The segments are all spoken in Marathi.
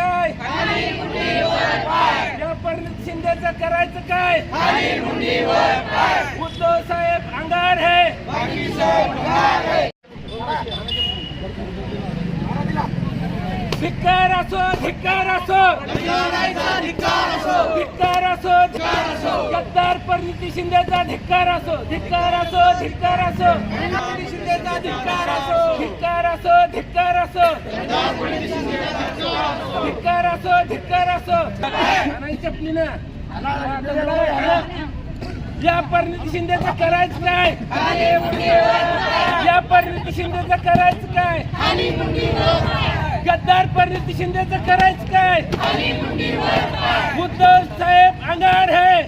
काय? या पंडित शिंदेच करायचं काय? उद्धव साहेब अंगार है. धिक्कार असो धिक्कार असो. धिक्कार असो गद्दार परिणिती शिंदेचा धिक्कार असो धिक्कार असो धिक्कार असो शिंदेचा धिक्कार असो. धिक्कार असो धिक्कार असो. धिक्कार असो धिक्कार असो. नाही चपलीनं या परिणिती शिंदेचं करायचं काय? या परिणिती शिंदेचं करायचं काय? गद्दार परिणिती शिंदेचं करायचं काय? उद्धव साहेब अंगार है.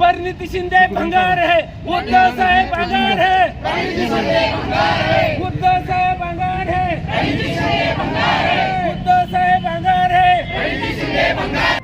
परिणिती शिंदे भंगार है. उद्धव साहेब अंगार है उद्धव साहेब अंगार है उद्धव साहेब अंगार है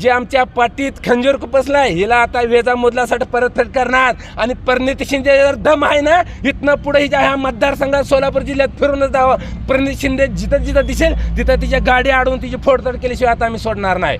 जे आमच्या पाठीत खंजीर आहे हिला आता वेजा मुदलासाठी परतफेड करणार. आणि परिणिती शिंदे जर दम आहे ना इथनं पुढे हिच्या ह्या मतदारसंघात सोलापूर जिल्ह्यात फिरूनच जावं. परिणिती शिंदे जिथं जिथं दिसेल तिथं तिच्या गाडी अडवून तिची फोडतोड केल्याशिवाय आता आम्ही सोडणार नाही.